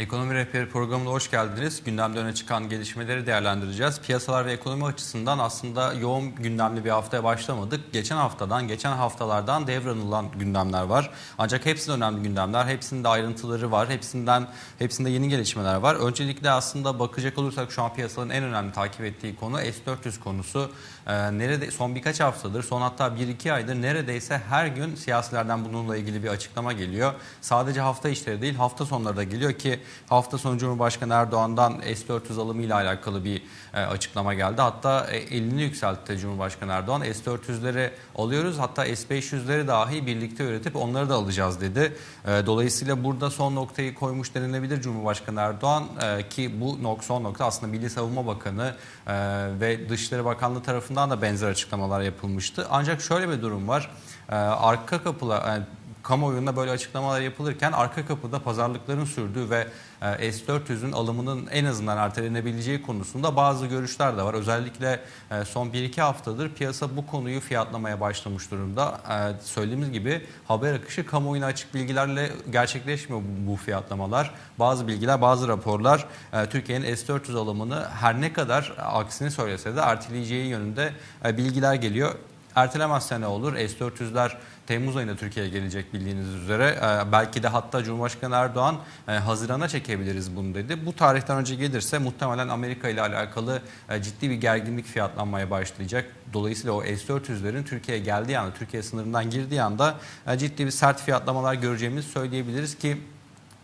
Ekonomi Rehberi programına hoş geldiniz. Gündemde öne çıkan gelişmeleri değerlendireceğiz. Piyasalar ve ekonomi açısından aslında yoğun gündemli bir haftaya başlamadık. Geçen haftadan, geçen haftalardan devranılan gündemler var. Ancak hepsinde önemli gündemler, hepsinde ayrıntıları var, hepsinden hepsinde yeni gelişmeler var. Öncelikle aslında bakacak olursak şu an piyasaların en önemli takip ettiği konu S-400 konusu. Ee, nerede son birkaç haftadır, son hatta 1-2 aydır neredeyse her gün siyasilerden bununla ilgili bir açıklama geliyor. Sadece hafta işleri değil, hafta sonları da geliyor ki hafta sonu Cumhurbaşkanı Erdoğan'dan S-400 alımı ile alakalı bir e, açıklama geldi. Hatta e, elini yükseltti Cumhurbaşkanı Erdoğan. S-400'leri alıyoruz hatta S-500'leri dahi birlikte üretip onları da alacağız dedi. E, dolayısıyla burada son noktayı koymuş denilebilir Cumhurbaşkanı Erdoğan e, ki bu nok son nokta aslında Milli Savunma Bakanı e, ve Dışişleri Bakanlığı tarafından da benzer açıklamalar yapılmıştı. Ancak şöyle bir durum var. E, arka kapılar yani kamuoyunda böyle açıklamalar yapılırken arka kapıda pazarlıkların sürdüğü ve e, S-400'ün alımının en azından ertelenebileceği konusunda bazı görüşler de var. Özellikle e, son 1-2 haftadır piyasa bu konuyu fiyatlamaya başlamış durumda. E, Söylediğimiz gibi haber akışı kamuoyuna açık bilgilerle gerçekleşmiyor bu fiyatlamalar. Bazı bilgiler, bazı raporlar Türkiye'nin S-400 alımını her ne kadar aksini söylese de erteleyeceği yönünde bilgiler geliyor. Ertelemezse ne olur? S-400'ler Temmuz ayında Türkiye'ye gelecek bildiğiniz üzere. Ee, belki de hatta Cumhurbaşkanı Erdoğan e, Haziran'a çekebiliriz bunu dedi. Bu tarihten önce gelirse muhtemelen Amerika ile alakalı e, ciddi bir gerginlik fiyatlanmaya başlayacak. Dolayısıyla o S-400'lerin Türkiye'ye geldiği anda, Türkiye sınırından girdiği anda e, ciddi bir sert fiyatlamalar göreceğimizi söyleyebiliriz ki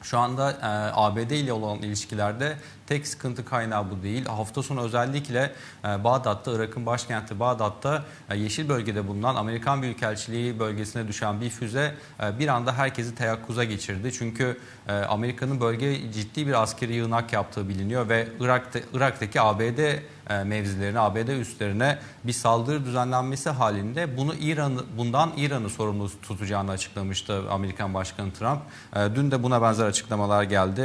şu anda e, ABD ile olan ilişkilerde tek sıkıntı kaynağı bu değil. Hafta sonu özellikle e, Bağdat'ta, Irak'ın başkenti Bağdat'ta e, yeşil bölgede bulunan Amerikan Büyükelçiliği bölgesine düşen bir füze e, bir anda herkesi teyakkuza geçirdi. Çünkü Amerika'nın bölge ciddi bir askeri yığınak yaptığı biliniyor ve Irak'ta, Irak'taki ABD mevzilerine, ABD üslerine bir saldırı düzenlenmesi halinde bunu İran bundan İran'ı sorumlu tutacağını açıklamıştı Amerikan Başkanı Trump. Dün de buna benzer açıklamalar geldi.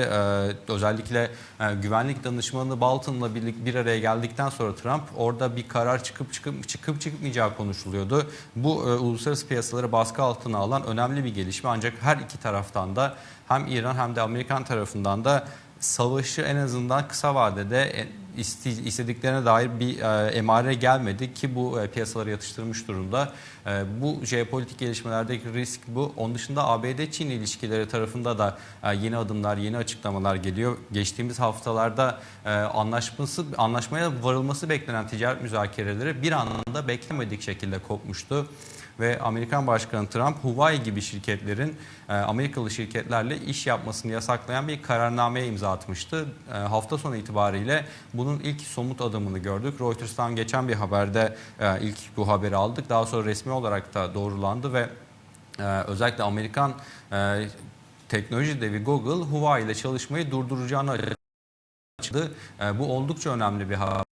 Özellikle e, güvenlik danışmanı Bolton'la birlik bir araya geldikten sonra Trump orada bir karar çıkıp çıkıp çıkıp çıkmayacağı konuşuluyordu. Bu e, uluslararası piyasaları baskı altına alan önemli bir gelişme ancak her iki taraftan da hem İran hem de Amerikan tarafından da savaşı en azından kısa vadede istediklerine dair bir emare gelmedi ki bu e, piyasaları yatıştırmış durumda. E, bu jeopolitik gelişmelerdeki risk bu. Onun dışında ABD-Çin ilişkileri tarafında da e, yeni adımlar, yeni açıklamalar geliyor. Geçtiğimiz haftalarda anlaşması anlaşmaya varılması beklenen ticaret müzakereleri bir anda beklemedik şekilde kopmuştu ve Amerikan Başkanı Trump Huawei gibi şirketlerin e, Amerikalı şirketlerle iş yapmasını yasaklayan bir kararnameye imza atmıştı. E, hafta sonu itibariyle bunun ilk somut adımını gördük. Reuters'tan geçen bir haberde e, ilk bu haberi aldık. Daha sonra resmi olarak da doğrulandı ve özellikle Amerikan teknoloji devi Google Huawei ile çalışmayı durduracağını açıkladı. Bu oldukça önemli bir haber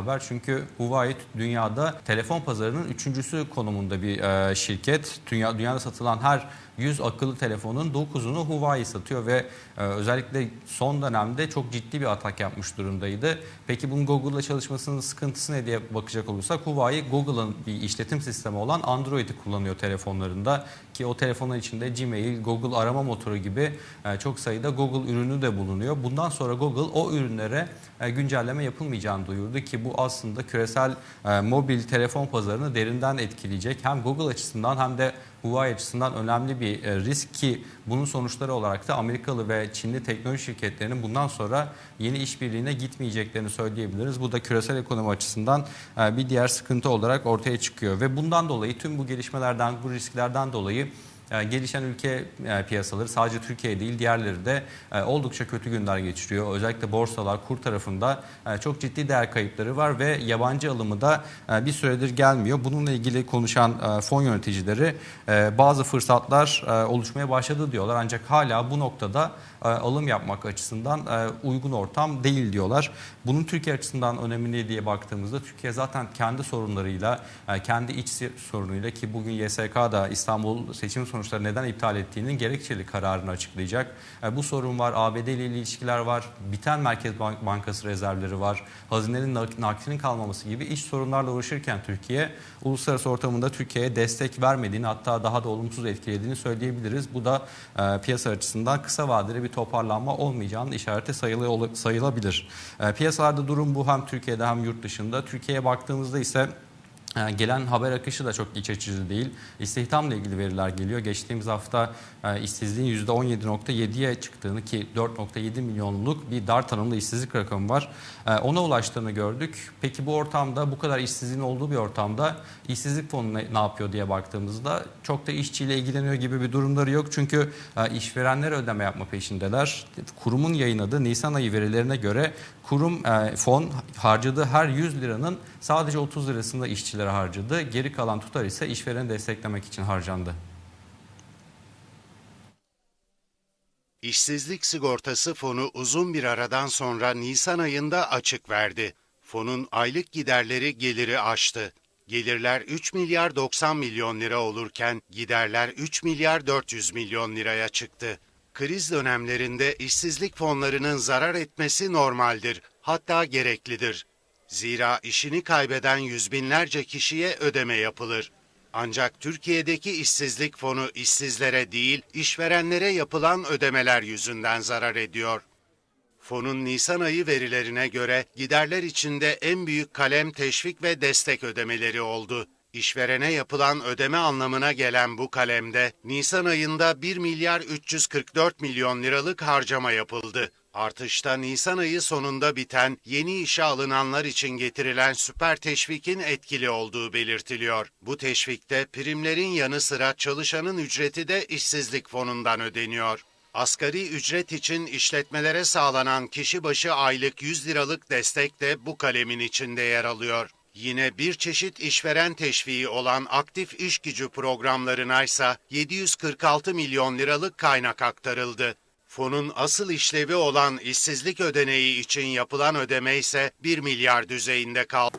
haber çünkü Huawei dünyada telefon pazarının üçüncüsü konumunda bir e, şirket. Dünya, dünyada satılan her 100 akıllı telefonun 9'unu Huawei satıyor ve e, özellikle son dönemde çok ciddi bir atak yapmış durumdaydı. Peki bunun Google'la çalışmasının sıkıntısı ne diye bakacak olursak Huawei Google'ın bir işletim sistemi olan Android'i kullanıyor telefonlarında ki o telefonun içinde Gmail, Google arama motoru gibi e, çok sayıda Google ürünü de bulunuyor. Bundan sonra Google o ürünlere e, güncelleme yapılmayacağını duyurdu ki bu aslında küresel e, mobil telefon pazarını derinden etkileyecek. Hem Google açısından hem de Huawei açısından önemli bir e, risk ki bunun sonuçları olarak da Amerikalı ve Çinli teknoloji şirketlerinin bundan sonra yeni işbirliğine gitmeyeceklerini söyleyebiliriz. Bu da küresel ekonomi açısından e, bir diğer sıkıntı olarak ortaya çıkıyor ve bundan dolayı tüm bu gelişmelerden, bu risklerden dolayı gelişen ülke e, piyasaları sadece Türkiye değil diğerleri de e, oldukça kötü günler geçiriyor. Özellikle borsalar kur tarafında e, çok ciddi değer kayıpları var ve yabancı alımı da e, bir süredir gelmiyor. Bununla ilgili konuşan e, fon yöneticileri e, bazı fırsatlar e, oluşmaya başladı diyorlar. Ancak hala bu noktada e, alım yapmak açısından e, uygun ortam değil diyorlar. Bunun Türkiye açısından önemli ne diye baktığımızda Türkiye zaten kendi sorunlarıyla, e, kendi iç sorunuyla ki bugün YSK da İstanbul seçim sonucu sonuçları neden iptal ettiğinin gerekçeli kararını açıklayacak. E, bu sorun var, ABD ile ilişkiler var, biten Merkez Bank- Bankası rezervleri var, hazinenin nak- naklinin kalmaması gibi iş sorunlarla uğraşırken Türkiye, uluslararası ortamında Türkiye'ye destek vermediğini hatta daha da olumsuz etkilediğini söyleyebiliriz. Bu da e, piyasa açısından kısa vadeli bir toparlanma olmayacağının işareti sayılabilir. E, piyasalarda durum bu hem Türkiye'de hem yurt dışında. Türkiye'ye baktığımızda ise Gelen haber akışı da çok iç açıcı değil. İstihdamla ilgili veriler geliyor. Geçtiğimiz hafta e, işsizliğin %17.7'ye çıktığını ki 4.7 milyonluk bir dar tanımlı işsizlik rakamı var. E, Ona ulaştığını gördük. Peki bu ortamda bu kadar işsizliğin olduğu bir ortamda işsizlik fonu ne, yapıyor diye baktığımızda çok da işçiyle ilgileniyor gibi bir durumları yok. Çünkü e, işverenler ödeme yapma peşindeler. Kurumun yayınladığı Nisan ayı verilerine göre kurum fon harcadığı her 100 liranın sadece 30 lirasını da işçilere harcadı. Geri kalan tutar ise işvereni desteklemek için harcandı. İşsizlik sigortası fonu uzun bir aradan sonra Nisan ayında açık verdi. Fonun aylık giderleri geliri aştı. Gelirler 3 milyar 90 milyon lira olurken giderler 3 milyar 400 milyon liraya çıktı. Kriz dönemlerinde işsizlik fonlarının zarar etmesi normaldir, hatta gereklidir. Zira işini kaybeden yüz binlerce kişiye ödeme yapılır. Ancak Türkiye'deki işsizlik fonu işsizlere değil, işverenlere yapılan ödemeler yüzünden zarar ediyor. Fonun Nisan ayı verilerine göre giderler içinde en büyük kalem teşvik ve destek ödemeleri oldu. İşverene yapılan ödeme anlamına gelen bu kalemde Nisan ayında 1 milyar 344 milyon liralık harcama yapıldı. Artışta Nisan ayı sonunda biten yeni işe alınanlar için getirilen süper teşvikin etkili olduğu belirtiliyor. Bu teşvikte primlerin yanı sıra çalışanın ücreti de işsizlik fonundan ödeniyor. Asgari ücret için işletmelere sağlanan kişi başı aylık 100 liralık destek de bu kalemin içinde yer alıyor. Yine bir çeşit işveren teşviği olan aktif iş gücü programlarına ise 746 milyon liralık kaynak aktarıldı. Fonun asıl işlevi olan işsizlik ödeneği için yapılan ödeme ise 1 milyar düzeyinde kaldı.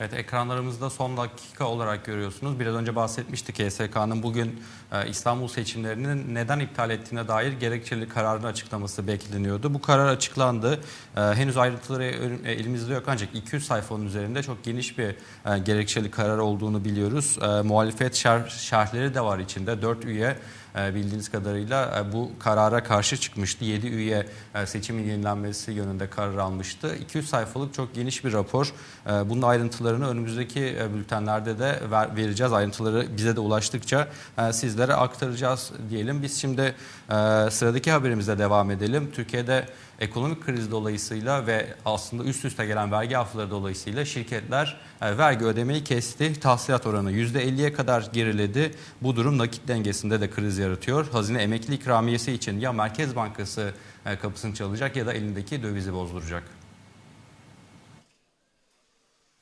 Evet ekranlarımızda son dakika olarak görüyorsunuz. Biraz önce bahsetmiştik ESK'nın bugün e, İstanbul seçimlerinin neden iptal ettiğine dair gerekçeli kararını açıklaması bekleniyordu. Bu karar açıklandı. E, henüz ayrıntıları e, elimizde yok ancak 200 sayfanın üzerinde çok geniş bir e, gerekçeli karar olduğunu biliyoruz. E, muhalefet şer, şerhleri de var içinde. 4 üye e, bildiğiniz kadarıyla e, bu karara karşı çıkmıştı. 7 üye e, seçimin yenilenmesi yönünde karar almıştı. 200 sayfalık çok geniş bir rapor. E, Bunun ayrıntılarını önümüzdeki e, bültenlerde de ver- vereceğiz. Ayrıntıları bize de ulaştıkça e, sizlere aktaracağız diyelim. Biz şimdi e, sıradaki haberimize devam edelim. Türkiye'de ekonomik kriz dolayısıyla ve aslında üst üste gelen vergi afları dolayısıyla şirketler e, vergi ödemeyi kesti. Tahsilat oranı %50'ye kadar geriledi. Bu durum nakit dengesinde de kriz yaratıyor. Hazine emekli ikramiyesi için ya Merkez Bankası e, kapısını çalacak ya da elindeki dövizi bozduracak.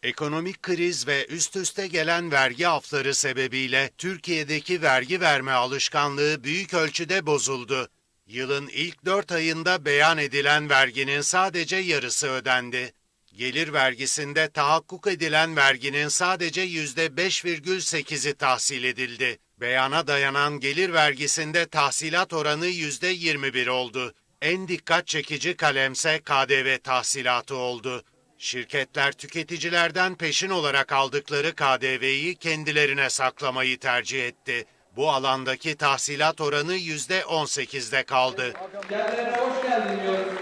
Ekonomik kriz ve üst üste gelen vergi afları sebebiyle Türkiye'deki vergi verme alışkanlığı büyük ölçüde bozuldu. Yılın ilk 4 ayında beyan edilen verginin sadece yarısı ödendi. Gelir vergisinde tahakkuk edilen verginin sadece %5,8'i tahsil edildi. Beyana dayanan gelir vergisinde tahsilat oranı %21 oldu. En dikkat çekici kalemse KDV tahsilatı oldu. Şirketler tüketicilerden peşin olarak aldıkları KDV'yi kendilerine saklamayı tercih etti. Bu alandaki tahsilat oranı %18'de kaldı. Kendilerine hoş geldin diyoruz.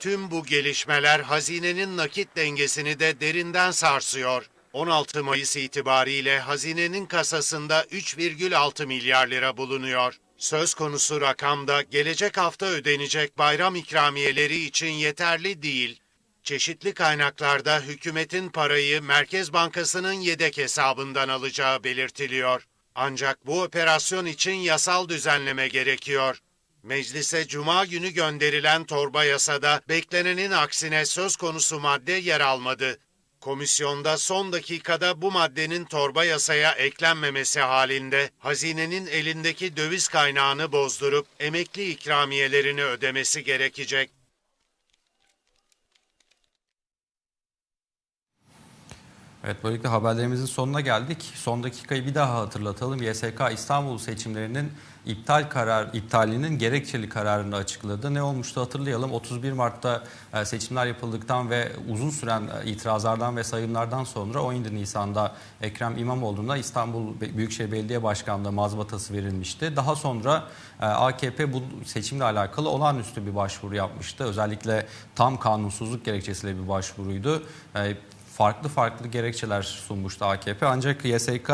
Tüm bu gelişmeler hazinenin nakit dengesini de derinden sarsıyor. 16 Mayıs itibariyle hazinenin kasasında 3,6 milyar lira bulunuyor. Söz konusu rakamda gelecek hafta ödenecek bayram ikramiyeleri için yeterli değil. Çeşitli kaynaklarda hükümetin parayı Merkez Bankası'nın yedek hesabından alacağı belirtiliyor. Ancak bu operasyon için yasal düzenleme gerekiyor. Meclise cuma günü gönderilen torba yasada beklenenin aksine söz konusu madde yer almadı. Komisyonda son dakikada bu maddenin torba yasaya eklenmemesi halinde hazinenin elindeki döviz kaynağını bozdurup emekli ikramiyelerini ödemesi gerekecek. Evet böylelikle haberlerimizin sonuna geldik. Son dakikayı bir daha hatırlatalım. YSK İstanbul seçimlerinin iptal karar iptalinin gerekçeli kararını açıkladı. Ne olmuştu hatırlayalım. 31 Mart'ta e, seçimler yapıldıktan ve uzun süren e, itirazlardan ve sayımlardan sonra 17 Nisan'da Ekrem İmamoğlu'na İstanbul Büyükşehir Belediye Başkanlığı mazbatası verilmişti. Daha sonra e, AKP bu seçimle alakalı olağanüstü bir başvuru yapmıştı. Özellikle tam kanunsuzluk gerekçesiyle bir başvuruydu. Farklı farklı gerekçeler sunmuştu AKP. Ancak YSK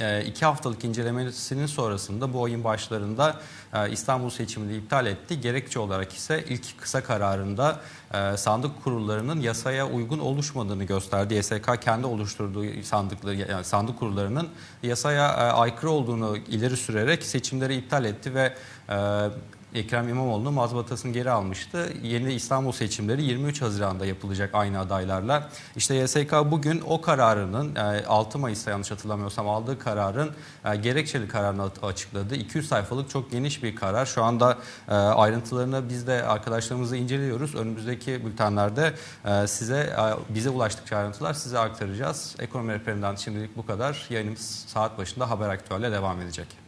e, iki haftalık incelemesinin sonrasında bu ayın başlarında e, İstanbul seçimini iptal etti. Gerekçe olarak ise ilk kısa kararında e, sandık kurullarının yasaya uygun oluşmadığını gösterdi. YSK kendi oluşturduğu sandıkları yani sandık kurullarının yasaya aykırı olduğunu ileri sürerek seçimleri iptal etti ve Ekrem İmamoğlu'nun mazbatasını geri almıştı. Yeni İstanbul seçimleri 23 Haziran'da yapılacak aynı adaylarla. İşte YSK bugün o kararının e, 6 Mayıs'ta yanlış hatırlamıyorsam aldığı kararın e, gerekçeli kararını açıkladı. 200 sayfalık çok geniş bir karar. Şu anda e, ayrıntılarını biz de arkadaşlarımızla inceliyoruz. Önümüzdeki bültenlerde e, size e, bize ulaştıkça ayrıntılar size aktaracağız. Ekonomi rehberinden şimdilik bu kadar. Yayınımız saat başında haber aktüelle devam edecek.